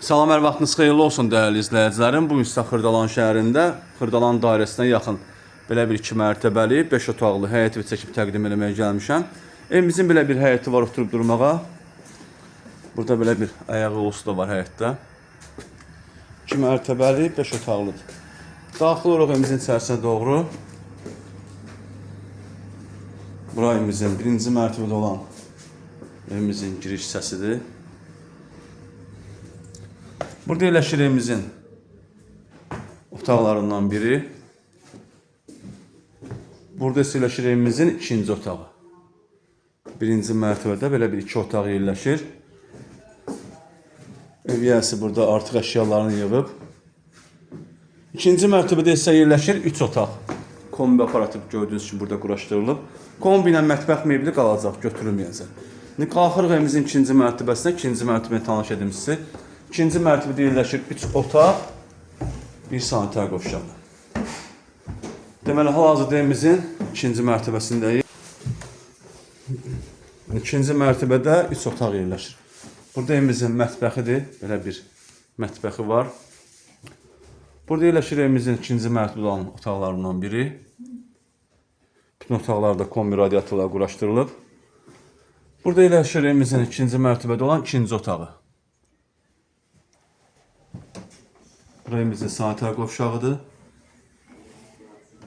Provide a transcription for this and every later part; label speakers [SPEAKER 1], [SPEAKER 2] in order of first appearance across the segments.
[SPEAKER 1] Salam, hər vaxtınız xeyirli olsun dəyərli izləyicilərim. Bu gün sizə Xırdalan şəhərində, Xırdalan dairəsinə yaxın belə bir 2 mərtəbəli, 5 otaqlı həyət və çəkib təqdim etməyə gəlmişəm. Evimizin belə bir həyəti var oturub durmağa. Burada belə bir ayağı ulusu da var həyətdə. 2 mərtəbəli, 5 otaqlıdır. Daxil olaq evimizin içərisinə doğru. Bura evimizin birinci mərtəbədə olan evimizin giriş hissəsidir. Burada yerləşir evimizin otaqlarından biri. Burada isə yerləşir evimizin ikinci otağı. Birinci mərtəbədə belə bir iki otaq yerləşir. Ev yiyəsi burada artıq əşyalarını yığıb. İkinci mərtəbədə isə yerləşir üç otaq. Kombi aparatı gördüyünüz kimi burada quraşdırılıb. Kombi ilə mətbəx mebeli qalacaq, götürülməyəcək. İndi qalxırıq evimizin ikinci mərtəbəsinə, ikinci mərtəbəyə tanış edim sizi. İkinci mərtəbədə yerləşir 3 otaq, 1 sanitär qovşağı. Deməli, hal-hazırda evimizin ikinci mərtəbəsindəyik. İkinci mərtəbədə 3 otaq yerləşir. Burada evimizin mətbəxidir, belə bir mətbəxi var. Burada yerləşir evimizin ikinci mərtəbədə olan otaqlarından biri. Bütün otaqlarda kombi radiatorlar quraşdırılıb. Burada yerləşir evimizin ikinci mərtəbədə olan ikinci otağı. Bura evimizin sanitär qovşağıdır.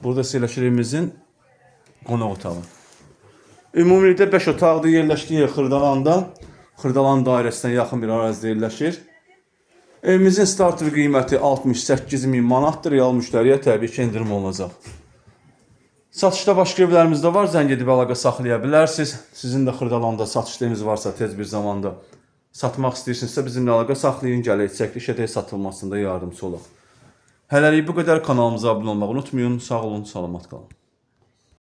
[SPEAKER 1] Burada evimizin qonaq otağı. Ümumilikdə 5 otaqda yerləşdiyi Xırdalanda, Xırdalan dairəsinə yaxın bir ərazidə yerləşir. Evimizin starter qiyməti 68 min manatdır. Real müştəriyə təbii ki, endirim olunacaq. Satışda başqa evlərimiz də var. Zəng edib əlaqə saxlaya bilərsiniz. Sizin də Xırdalanda satışlarınız varsa tez bir zamanda satmaq istəyirsinizsə bizimlə əlaqə saxlayın, gələk çəkiliş edək satılmasında yardımçı olaq. Hələlik bu qədər kanalımıza abunə olmağı unutmayın. Sağ olun, salamat qalın.